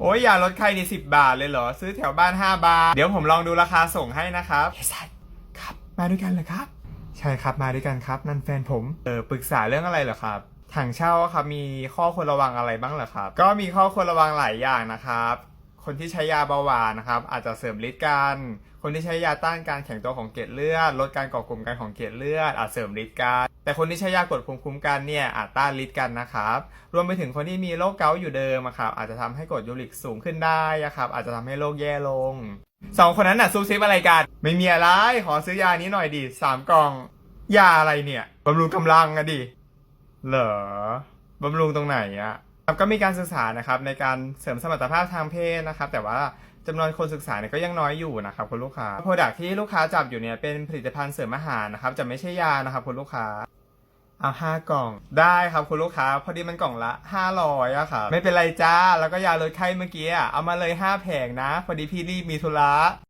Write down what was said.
โอ้ยยาลดไข้นี่สิบบาทเลยเหรอ ซื้อแถวบ้าน 5 บาท เดี๋ยวผมลองดูราคาส่งให้นะครับเฮสันครับ มาด้วยกันเหรอครับ ใช่ครับมาด้วยกันครับ นั่นแฟนผม เออปรึกษาเรื่องอะไรเหรอครับ ถังเช่าอะครับมีข้อควรระวังอะไรบ้างเหรอครับ ก็มีข้อควรระวังหลายอย่างนะครับ คนที่ใช้ยาเบาหวานนะครับ อาจจะเสริมฤทธิ์กัน คนที่ใช้ยาต้านการแข็งตัวของเกล็ดเลือดลดการก่อกลุ่มกันของเกล็ดเลือดอาจเสริมฤทธิ์กัน แต่คนที่ใช้ยากดภูมิคุ้มกันเนี่ยอาจต้านฤทธิ์กันนะครับ รวมไปถึงคนที่มีโรคเกาต์อยู่เดิมครับอาจจะทำให้กรดยูริกสูงขึ้นได้ครับอาจจะทำให้โรคแย่ลงสองคนนั้นน่ะซุบซิบอะไรกัน ไม่มีอะไรขอซื้อยานี้หน่อยดิสามกล่องยาอะไรเนี่ยบำรุงกำลังอะดิเหรอบำรุงตรงไหนอะครับก็มีการศึกษานะครับในการเสริมสมรรถภาพทางเพศนะครับแต่ว่าจำนวนคนศึกษาเนี่ยก็ยังน้อยอยู่นะครับคุณลูกค้า โปรดักที่ลูกค้าจับอยู่เนี่ยเป็นผลิตภัณฑ์เสริมอาหารนะครับจะไม่ใช่ยานะครับคุณลูกค้า เอาห้ากล่อง ได้ครับคุณลูกค้า พอดีมันกล่องละห้าร้อะครับไม่เป็นไรจ้า แล้วก็ยาลดไข้เมื่อกี้อะเอามาเลยห้าแผงนะ พอดีพี่รีบมีธุระ